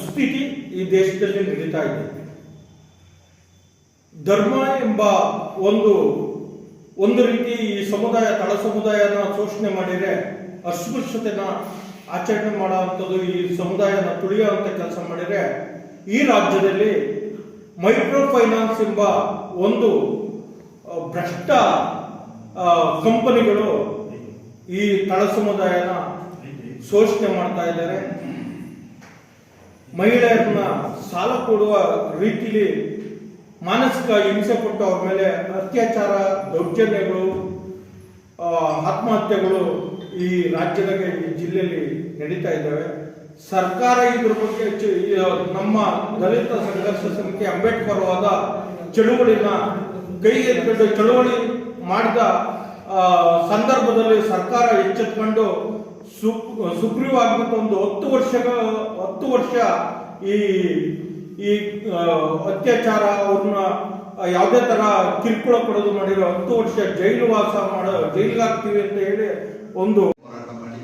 ದುಸ್ಥಿತಿ ಈ ದೇಶದಲ್ಲಿ ನಡೀತಾ ಇದೆ. ಧರ್ಮ ಎಂಬ ಒಂದು ಒಂದು ರೀತಿ ಈ ಸಮುದಾಯ ತಳ ಸಮುದಾಯನ ಶೋಷಣೆ ಮಾಡಿದರೆ ಅಸ್ಪೃಶ್ಯತೆನ ಆಚರಣೆ ಮಾಡುವಂಥದ್ದು ಈ ಸಮುದಾಯನ ತುಳಿಯುವಂಥ ಕೆಲಸ ಮಾಡಿದರೆ ಈ ರಾಜ್ಯದಲ್ಲಿ ಮೈಕ್ರೋ ಫೈನಾನ್ಸ್ ಎಂಬ ಒಂದು ಭ್ರಷ್ಟ ಕಂಪನಿಗಳು ಈ ತಳ ಸಮುದಾಯನ ಶೋಷಣೆ ಮಾಡ್ತಾ ಇದ್ದಾರೆ. ಮಹಿಳೆಯರನ್ನ ಸಾಲ ಕೊಡುವ ರೀತಿಲಿ ಮಾನಸಿಕ ಹಿಂಸೆ ಕೊಟ್ಟು ಅವ್ರ ಮೇಲೆ ಅತ್ಯಾಚಾರ, ದೌರ್ಜನ್ಯಗಳು ಆತ್ಮಹತ್ಯೆಗಳು ಈ ರಾಜ್ಯದಾಗ, ಈ ಜಿಲ್ಲೆಯಲ್ಲಿ ನಡೀತಾ ಇದ್ದಾವೆ. ಸರ್ಕಾರ ಇದ್ರ ಬಗ್ಗೆ ನಮ್ಮ ದಲಿತ ಸಂಘರ್ಷ ಸಮಿತಿ ಅಂಬೇಡ್ಕರ್ ವಾದ ಚಳುವಳಿನ ಕೈ ಎತ್ಕೊಂಡು ಚಳುವಳಿ ಮಾಡಿದ ಸಂದರ್ಭದಲ್ಲಿ ಸರ್ಕಾರ ಎಚ್ಚೆತ್ಕೊಂಡು ಸು- ಆಗ್ಬಿಟ್ಟು ಒಂದು ಹತ್ತು ವರ್ಷ ಹತ್ತು ವರ್ಷ ಈ ಈ ಅತ್ಯಾಚಾರ ಅವ್ರನ್ನ ಯಾವುದೇ ತರ ಕಿರುಕುಳ ಕೊಡೋದು ಮಾಡಿರೋ ಹತ್ತು ವರ್ಷ ಜೈಲು ವಾಸ ಮಾಡೋ, ಜೈಲಿಗೆ ಹಾಕ್ತೀವಿ ಅಂತ ಹೇಳಿ ಒಂದು ಹೋರಾಟ ಮಾಡಿ.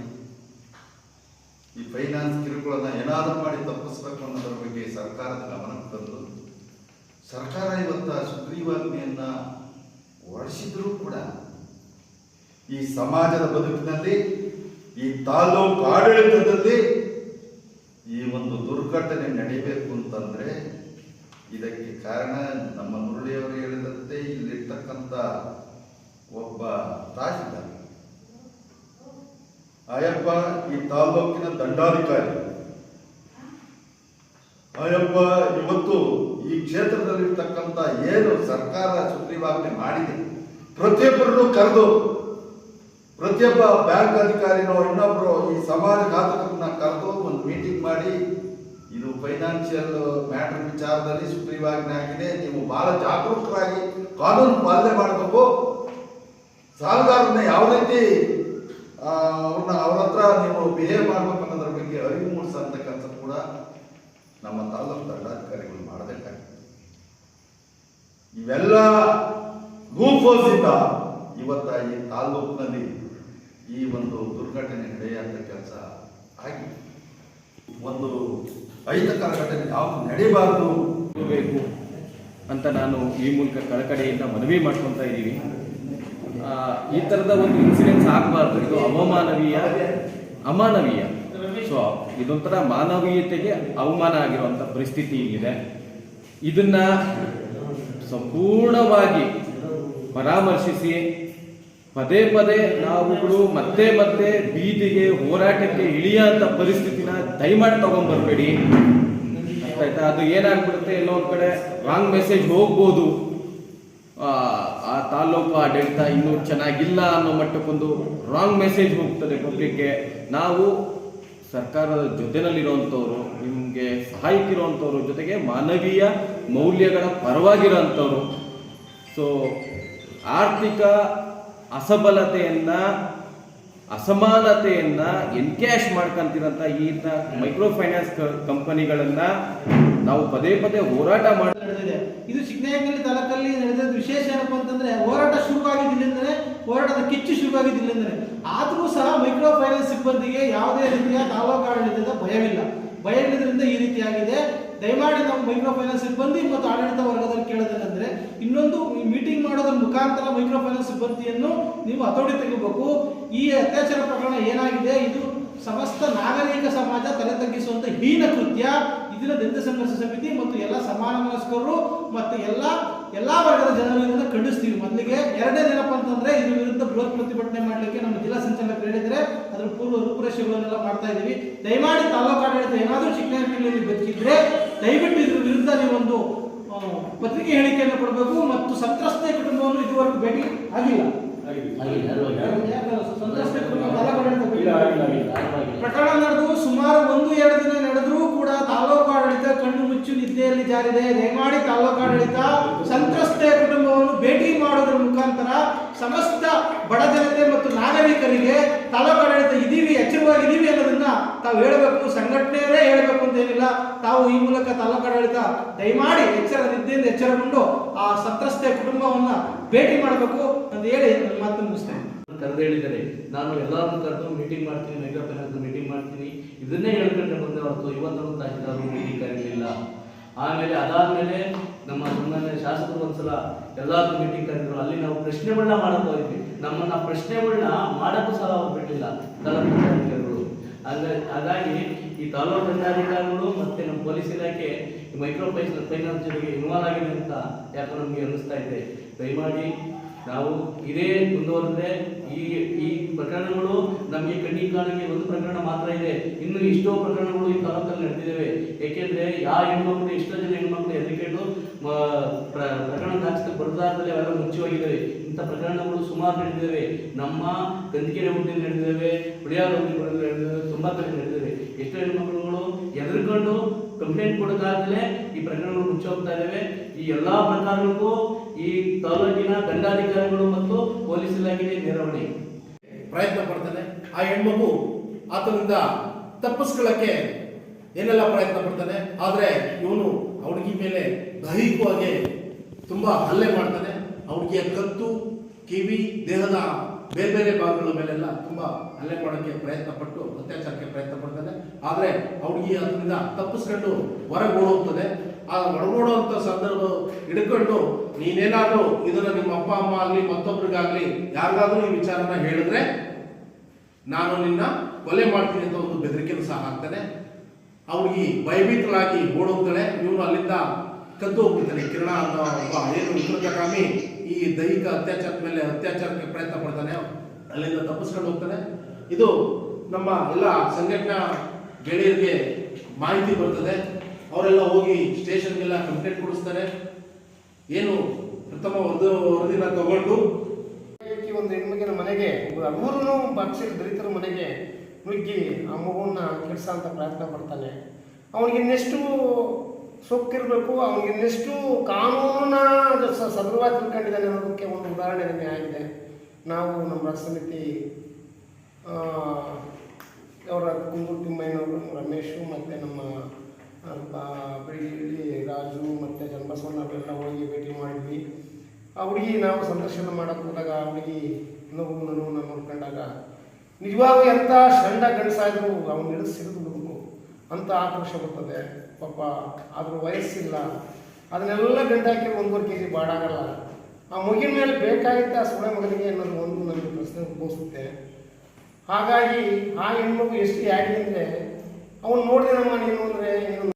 ಈ ಫೈನಾನ್ಸ್ ಕಿರುಕುಳನ ಏನಾದರೂ ಮಾಡಿ ತಪ್ಪಿಸ್ಬೇಕು ಅನ್ನೋದ್ರ ಬಗ್ಗೆ ಸರ್ಕಾರದ ಗಮನಕ್ಕೆ ತಂದು, ಸರ್ಕಾರ ಇವತ್ತ ಸುಗ್ರೀವಾಜ್ಞೆಯನ್ನ ಹೊರಡಿಸಿದ್ರೂ ಕೂಡ ಈ ಸಮಾಜದ ಬದುಕಿನಲ್ಲಿ ಈ ತಾಲೂಕು ಆಡಳಿತದಲ್ಲಿ ಈ ಒಂದು ದುರ್ಘಟನೆ ನಡೀಬೇಕು ಅಂತಂದ್ರೆ ಇದಕ್ಕೆ ಕಾರಣ ನಮ್ಮ ಮುರಳಿಯವರು ಹೇಳಿದಂತೆ ಇಲ್ಲಿರ್ತಕ್ಕಂಥ ಒಬ್ಬ ತಹಸೀಲ್ದಾರ್. ಆಯಪ್ಪ ಈ ತಾಲೂಕಿನ ದಂಡಾಧಿಕಾರಿ. ಆಯಪ್ಪ ಇವತ್ತು ಈ ಕ್ಷೇತ್ರದಲ್ಲಿರ್ತಕ್ಕಂಥ ಏನು ಸರ್ಕಾರ ಸುಗ್ರೀವಾಜ್ಞೆ ಮಾಡಿದೆ, ಪ್ರತಿಯೊಬ್ಬರನ್ನು ಕರೆದು ಪ್ರತಿಯೊಬ್ಬ ಬ್ಯಾಂಕ್ ಅಧಿಕಾರಿನೋ ಇನ್ನೊಬ್ಬರು ಈ ಸಮಾಜ ಘಾತಕರನ್ನ ಕರೆದು ಒಂದು ಮೀಟಿಂಗ್ ಮಾಡಿ, ಇದು ಫೈನಾನ್ಷಿಯಲ್ ಮ್ಯಾಟರ್ ವಿಚಾರದಲ್ಲಿ ಸುಗ್ರೀವಾಜ್ಞೆ ಆಗಿದೆ. ನೀವು ಬಹಳ ಜಾಗೃತರಾಗಿ ಕಾನೂನು ಪಾಲನೆ ಮಾಡಬೇಕು. ಸಾಲಗಾರನ್ನ ಯಾವ ರೀತಿ ಅವ್ರನ್ನ ಅವ್ರ ಹತ್ರ ನೀವು ಬಿಹೇವ್ ಮಾಡ್ಬೇಕು ಅನ್ನೋದ್ರ ಬಗ್ಗೆ ಅರಿವು ಮೂಡಿಸತಕ್ಕಂಥದ್ದು ಕೂಡ ನಮ್ಮ ತಾಲೂಕು ದಂಡಾಧಿಕಾರಿಗಳು ಮಾಡಬೇಕಾಗಿದೆ ಇವೆಲ್ಲ ಇಂದ ಇವತ್ತ ಈ ತಾಲೂಕಿನಲ್ಲಿ ಈ ಒಂದು ದುರ್ಘಟನೆ ನಡೆಯುವಂತ ಕೆಲಸ ಆಗಿ ಒಂದು ಅಹಿತಕರ ಘಟನೆ ಯಾವುದು ನಡೀಬಾರದು ಬೇಕು ಅಂತ ನಾನು ಈ ಮೂಲಕ ಕಳಕಡೆಯಿಂದ ಮನವಿ ಮಾಡ್ಕೊತಾ ಇದ್ದೀವಿ. ಈ ಥರದ ಒಂದು ಇನ್ಸಿಡೆನ್ಸ್ ಆಗಬಾರ್ದು. ಇದು ಅವಮಾನವೀಯ, ಅಮಾನವೀಯ. ಸೊ ಇದೊಂಥರ ಮಾನವೀಯತೆಗೆ ಅವಮಾನ ಆಗಿರುವಂಥ ಪರಿಸ್ಥಿತಿ ಇದೆ ಇದನ್ನ ಸಂಪೂರ್ಣವಾಗಿ ಪರಾಮರ್ಶಿಸಿ ಪದೇ ಪದೇ ನಾವುಗಳು ಮತ್ತೆ ಮತ್ತೆ ಬೀದಿಗೆ ಹೋರಾಟಕ್ಕೆ ಇಳಿಯಂತ ಪರಿಸ್ಥಿತಿನ ದಯಮಾಡಿ ತಗೊಂಡ್ಬರ್ಬೇಡಿ ಆಯ್ತಾ? ಅದು ಏನಾಗ್ಬಿಡುತ್ತೆ ಎಲ್ಲೋ ಒಂದ್ ಕಡೆ? ರಾಂಗ್ ಮೆಸೇಜ್ ಹೋಗ್ಬೋದು. ಆ, ತಾಲೂಕು ಆಡಳಿತ ಇನ್ನೂ ಚೆನ್ನಾಗಿಲ್ಲ ಅನ್ನೋ ಮಟ್ಟಕ್ಕೊಂದು ರಾಂಗ್ ಮೆಸೇಜ್ ಹೋಗ್ತದೆ ಪಬ್ಲಿಕ್ಗೆ. ನಾವು ಸರ್ಕಾರದ ಜೊತೆನಲ್ಲಿರುವಂಥವ್ರು ನಿಮಗೆ ಸಹಾಯಕ್ಕಿರುವಂಥವ್ರು ಜೊತೆಗೆ ಮಾನವೀಯ ಮೌಲ್ಯಗಳ ಪರವಾಗಿರೋಂಥವ್ರು. ಸೊ ಆರ್ಥಿಕ ಅಸಬಲತೆಯನ್ನ, ಅಸಮಾನತೆಯನ್ನ ಎನ್ಕ್ಯಾಶ್ ಮಾಡ್ಕೊಂತಿರೋಂಥ ಈ ಮೈಕ್ರೋ ಫೈನಾನ್ಸ್ ಕಂಪನಿಗಳನ್ನ ನಾವು ಪದೇ ಪದೇ ಹೋರಾಟ ಮಾಡಿ ಇದು ಚಿಕ್ಕನಾಯಕನಹಳ್ಳಿ ತಾಲೂಕಲ್ಲಿ ನಡೆದ ವಿಶೇಷ ಏನಪ್ಪ ಅಂತಂದ್ರೆ ಹೋರಾಟ ಶುರುವಾಗಿದ್ದಿಲ್ಲಂದ್ರೆ ಹೋರಾಟದ ಕಿಚ್ಚು ಶುರುವಾಗಿದ್ದಿಲ್ಲಂದ್ರೆ ಆದರೂ ಸಹ ಮೈಕ್ರೋ ಫೈನಾನ್ಸ್ ಸಿಬ್ಬಂದಿಗೆ ಯಾವುದೇ ರೀತಿಯ ತಾಲೂಕು ಆಡಳಿತದ ಭಯವಿಲ್ಲ. ಭಯವಿಲ್ಲದ್ರಿಂದ ಈ ರೀತಿಯಾಗಿದೆ. ದಯಮಾಡಿ ನಾವು ಮೈಕ್ರೋ ಫೈನಾನ್ಸ್ ಸಿಬ್ಬಂದಿ ಮತ್ತು ಆಡಳಿತ ವರ್ಗದಲ್ಲಿ ಕೇಳೋದೇನೆಂದರೆ, ಇನ್ನೊಂದು ಮೀಟಿಂಗ್ ಮಾಡೋದ್ರ ಮುಖಾಂತರ ಮೈಕ್ರೋ ಫೈನಾನ್ಸ್ ಸಿಬ್ಬಂದಿಯನ್ನು ನೀವು ಹತೋಟಿ ತೆಗಿಬೇಕು. ಈ ಅತ್ಯಾಚಾರ ಪ್ರಕರಣ ಏನಾಗಿದೆ? ಇದು ಸಮಸ್ತ ನಾಗರಿಕ ಸಮಾಜ ತಲೆ ತಗ್ಗಿಸುವಂತ ಹೀನ ಕೃತ್ಯ. ಇದನ್ನ ದಲಿತ ಸಂಘರ್ಷ ಸಮಿತಿ ಮತ್ತು ಎಲ್ಲ ಸಮಾನ ಮನಸ್ಕರು ಮತ್ತು ಎಲ್ಲ ಎಲ್ಲ ವರ್ಗದ ಜನರಿಂದ ಖಂಡಿಸ್ತೀವಿ. ಮೊದಲಿಗೆ ಎರಡನೇ ಏನಪ್ಪ ಅಂತಂದ್ರೆ ಇದ್ರ ವಿರುದ್ಧ ಬೃಹತ್ ಪ್ರತಿಭಟನೆ ಮಾಡಲಿಕ್ಕೆ ನಮ್ಮ ಜಿಲ್ಲಾ ಸಂಚಾಲಕರು ಹೇಳಿದ್ರೆ ಅದ್ರ ಪೂರ್ವ ರೂಪುರೇಷೆಗಳನ್ನೆಲ್ಲ ಮಾಡ್ತಾ ಇದೀವಿ ದಯಮಾಡಿ ತಾಲೂಕು ಆಡಳಿತ ಏನಾದರೂ ಚಿಕ್ಕನಹಳ್ಳಿಯಲ್ಲಿ ಬದುಕಿದ್ರೆ ದಯವಿಟ್ಟು ಇದ್ರ ವಿರುದ್ಧ ನೀವೊಂದು ಪತ್ರಿಕೆ ಹೇಳಿಕೆಯನ್ನು ಕೊಡಬೇಕು ಮತ್ತು ಸಂತ್ರಸ್ತ ಕುಟುಂಬವನ್ನು ಇದುವರೆಗೂ ಭೇಟಿ ಆಗಿಲ್ಲ. ಪ್ರಕರಣ ನಡೆದು ಸುಮಾರು ಒಂದು ಎರಡು ದಿನ ನಡೆದರೂ ಕಣ್ಣು ನಿದ್ದೆಯಲ್ಲಿ ಜಾರಿದೆ ರೇಮಾಡಿ ತಾಲೂಕಾಡಳಿತ ಸಂತ್ರಸ್ತೆ ಕುಟುಂಬವನ್ನು ಭೇಟಿ ಮಾಡೋದ್ರ ಮುಖಾಂತರ ಸಮಸ್ತ ಬಡ ಜನತೆ ಮತ್ತು ನಾಗರಿಕರಿಗೆ ತಾಲೂಕು ಆಡಳಿತ ಇದೀವಿ ಎಚ್ಚರವಾಗಿದ್ದೀವಿ ಅನ್ನೋದನ್ನ ತಾವು ಹೇಳಬೇಕು ಸಂಘಟನೆಯೇ ಹೇಳಬೇಕು ಅಂತ ಏನಿಲ್ಲ. ತಾವು ಈ ಮೂಲಕ ತಾಲೂಕಾಡಳಿತ ದಯಮಾಡಿ ಎಚ್ಚರ ನಿದ್ದೆಯಿಂದ ಎಚ್ಚರಗೊಂಡು ಆ ಸಂತ್ರಸ್ತೆಯ ಕುಟುಂಬವನ್ನ ಭೇಟಿ ಮಾಡಬೇಕು ಅಂತ ಹೇಳಿ ನನ್ನ ಮಾತು ಮುಗಿಸ್ತೇನೆ. ಕರೆದು ಹೇಳಿದ್ದಾರೆ. ನಾನು ಎಲ್ಲರನ್ನು ಕರೆದು ಮೀಟಿಂಗ್ ಮಾಡ್ತೀನಿ ಮೈಕ್ರೋ ಫೈನಾನ್ಸ್ ಮೀಟಿಂಗ್ ಮಾಡ್ತೀನಿ. ಇದನ್ನೇ ಹೇಳ್ಕೊಂಡೆ ಬಂದೆ ಹೊರತು ಇವತ್ತೂ ತಹಶೀಲ್ದಾರ್ ಮೀಟಿಂಗ್ ಕರೀಲಿಲ್ಲ. ಆಮೇಲೆ ಅದಾದ್ಮೇಲೆ ನಮ್ಮ ಸನ್ಮಾನ್ಯ ಶಾಸಕರು ಒಂದ್ಸಲ ಎಲ್ಲಾರು ಮೀಟಿಂಗ್ ಕರೆದ್ರು. ಅಲ್ಲಿ ನಾವು ಪ್ರಶ್ನೆಗಳನ್ನ ಮಾಡಕ್ ಹೋಗಿದ್ವಿ. ನಮ್ಮನ್ನ ಪ್ರಶ್ನೆಗಳನ್ನ ಮಾಡಕ್ಕೂ ಸಹ ಬಿಡಲಿಲ್ಲ. ತಾಲೂಕು ಅಧಿಕಾರಿಗಳು ಹಾಗಾಗಿ ಈ ತಾಲೂಕು ದಂಡಾಧಿಕಾರಿಗಳು ಮತ್ತೆ ನಮ್ಮ ಪೊಲೀಸ್ ಇಲಾಖೆ ಮೈಕ್ರೋ ಫೈನಾನ್ಸ್ ಜೊತೆಗೆ ಇನ್ವಾಲ್ವ್ ಆಗಿದೆ ಅಂತ ಯಾಕೋ ನಮಗೆ ಅನಿಸ್ತಾ ಇದೆ. ದಯಮಾಡಿ ನಾವು ಇದೇ ಮುಂದುವರೆದ್ರೆ ಈ ಈ ಪ್ರಕರಣಗಳು ನಮಗೆ ಕಣ್ಣಿಗೆ ಕಾಣಿಗೆ ಒಂದು ಪ್ರಕರಣ ಮಾತ್ರ ಇದೆ. ಇನ್ನು ಎಷ್ಟೋ ಪ್ರಕರಣಗಳು ಈ ತಾಲೂಕಲ್ಲಿ ನಡೆದಿದ್ದಾವೆ. ಏಕೆಂದರೆ ಯಾವ ಹೆಣ್ಮಕ್ಳು, ಎಷ್ಟೋ ಜನ ಹೆಣ್ಮಕ್ಳು ಹೆದರಿಕೊಂಡು ಪ್ರಕರಣ ದಾಖಲೆ ಬರದಾರದಲ್ಲಿ ಅವೆಲ್ಲ ಮುಚ್ಚಿ ಹೋಗಿದ್ದಾವೆ ಇಂಥ ಪ್ರಕರಣಗಳು ಸುಮಾರು ನಡೆದಿದ್ದಾವೆ. ನಮ್ಮ ಕಂದಿಕೆರೆ ಹೋಗಿ ನಡೆದಿದ್ದಾವೆ ಉಳಿಯಾರ ಹೋಗಿ ನಡೆದಿದ್ದಾವೆ ತುಂಬಾ ಕಡೆ ನಡೆದಿದ್ದಾವೆ. ಎಷ್ಟೋ ಹೆಣ್ಮಕ್ಳುಗಳು ಹೆದರ್ಕೊಂಡು ಕಂಪ್ಲೇಂಟ್ ಕೊಡೋದಾದ್ಮೇಲೆ ಈ ಪ್ರಕರಣಗಳು ಮುಚ್ಚಿ ಹೋಗ್ತಾ ಇದ್ದಾವೆ. ಈ ಎಲ್ಲಾ ಪ್ರಕಾರಕ್ಕೂ ಈ ತಾಲೂಕಿನ ದಂಡಾಧಿಕಾರಿಗಳು ಮತ್ತು ಪೊಲೀಸ್ ಇಲಾಖೆಗೆ ನೆರವಣೆ. ಪ್ರಯತ್ನ ಪಡ್ತಾನೆ. ಆ ಹೆಣ್ಮಗು ಆತನಿಂದ ತಪ್ಪಿಸ್ಕೊಳ್ಳಕ್ಕೆ ಏನೆಲ್ಲ ಪ್ರಯತ್ನ ಪಡ್ತಾನೆ. ಆದ್ರೆ ಇವನು ಹುಡುಗಿ ಮೇಲೆ ದೈಹಿಕವಾಗಿ ತುಂಬಾ ಹಲ್ಲೆ ಮಾಡ್ತಾನೆ. ಹುಡುಗಿಯ ಕತ್ತು, ಕಿವಿ, ದೇಹದ ಬೇರೆ ಬೇರೆ ಭಾಗಗಳ ಮೇಲೆಲ್ಲ ತುಂಬಾ ಹಲ್ಲೆ ಮಾಡೋಕ್ಕೆ ಪ್ರಯತ್ನ ಪಟ್ಟು, ಅತ್ಯಾಚಾರಕ್ಕೆ ಪ್ರಯತ್ನ ಪಡ್ತಾನೆ. ಆದ್ರೆ ಹುಡುಗಿ ಅದರಿಂದ ತಪ್ಪಿಸ್ಕೊಂಡು ಹೊರಗೆ ಓಡೋಗ್ತದೆ ಆ ಹೊರಗೋಡುವಂತ ಸಂದರ್ಭ ಹಿಡ್ಕೊಂಡು ನೀನೇನಾದ್ರೂ ಇದನ್ನ ನಿಮ್ಮ ಅಪ್ಪ, ಅಮ್ಮ ಆಗ್ಲಿ, ಮತ್ತೊಬ್ರಿಗಾಗ್ಲಿ ಯಾರಿಗಾದ್ರೂ ಈ ವಿಚಾರನ ಹೇಳಿದ್ರೆ ನಾನು ನಿನ್ನ ಕೊಲೆ ಮಾಡ್ತೀನಿ ಅಂತ ಒಂದು ಬೆದರಿಕೆಯನ್ನು ಸಹ ಹಾಕ್ತಾನೆ. ಅವನಿಗೆ ಭಯಭೀತರಾಗಿ ಓಡೋಗ್ತಾಳೆ. ಇವನು ಅಲ್ಲಿಂದ ಕದ್ದು ಹೋಗ್ಬಿಡ್ತಾನೆ. ಕಿರಣ ಅನ್ನೋ ಒಬ್ಬ ಏನು ವಿಕೃತಕಾಮಿ ಈ ದೈಹಿಕ ಅತ್ಯಾಚಾರದ ಮೇಲೆ ಅತ್ಯಾಚಾರಕ್ಕೆ ಪ್ರಯತ್ನ ಪಡ್ತಾನೆ. ಅಲ್ಲಿಂದ ತಪ್ಪಿಸ್ಕೊಂಡು ಹೋಗ್ತಾನೆ. ಇದು ನಮ್ಮ ಎಲ್ಲ ಸಂಘಟನಾ ಗೆಳೆಯರಿಗೆ ಮಾಹಿತಿ ಬರ್ತದೆ. ಅವರೆಲ್ಲ ಹೋಗಿ ಸ್ಟೇಷನ್ಗೆಲ್ಲ ಕಂಪ್ಲೇಂಟ್ ಕೊಡಿಸ್ತಾರೆ. ಏನು ಪ್ರಥಮ ಒಂದು ವರದಿನ ತಗೊಂಡು ಒಂದು ಹೆಣ್ಮಗಿನ ಮನೆಗೆ ಮೂರೂ ಭಕ್ಷ್ಯ ದಲಿತರ ಮನೆಗೆ ನುಗ್ಗಿ ಆ ಮಗುವನ್ನ ಅಂತ ಪ್ರಯತ್ನ ಪಡ್ತಾನೆ. ಅವನಿಗೆ ಇನ್ನೆಷ್ಟು ಸೊಕ್ಕಿರಬೇಕು ಅವನಿಗೆ ಇನ್ನೆಷ್ಟು ಕಾನೂನ ಸದೃವಾಗಿ ತಿಳ್ಕೊಂಡಿದ್ದಾನೆ ಅನ್ನೋದಕ್ಕೆ ಒಂದು ಉದಾಹರಣೆ ನಿಮಗೆ ಆಗಿದೆ. ನಾವು ನಮ್ಮ ಸಮಿತಿ ಅವರ ಕುಂದೂರು ತಿಮ್ಮಯ್ಯನವರು, ರಮೇಶು ಮತ್ತು ನಮ್ಮ ಆ, ಬ- ಬೆಳಗಿಲಿ ರಾಜು ಮತ್ತು ಚನ್ನಬಸವಣ್ಣ ಅವರೆಲ್ಲ ಹೋಗಿ ಭೇಟಿ ಮಾಡಿದ್ವಿ. ಆ ಹುಡುಗಿ ನಾವು ಸಂದರ್ಶನ ಮಾಡಕ್ಕೆ ಹೋದಾಗ ಆ ಹುಡುಗಿ ನೋವು ನೋವನ್ನು ನೋಡ್ಕೊಂಡಾಗ ನಿಜವಾಗೂ ಎಂಥ ಷಂಡ ಗಂಡಸಾದ್ರು ಅವನು ಹಿಡಿದು ಬಿಡಬೇಕು ಅಂತ ಆಕ್ರೋಶ ಬರ್ತದೆ. ಪಾಪ ಅದ್ರ ವಯಸ್ಸಿಲ್ಲ. ಅದನ್ನೆಲ್ಲ ಗಂಟಾಕಿ ಒಂದೂವರೆ ಕೆ ಜಿ ಬಾಡಾಗಲ್ಲ ಆ ಮಗಿನ ಮೇಲೆ ಬೇಕಾಗಿದ್ದ ಸುಳೆ ಮಗನಿಗೆ ಅನ್ನೋದು ಒಂದು ನನಗೆ ಪ್ರಶ್ನೆ ಉದ್ಭವಿಸುತ್ತೆ. ಹಾಗಾಗಿ ಆ ಹೆಣ್ಮಗು ಎಷ್ಟು ಯಾಕೆ ಅಂದರೆ ಅವನು ನೋಡಿದೆ ನಮ್ಮ ನೀನು ಅಂದರೆ ಏನು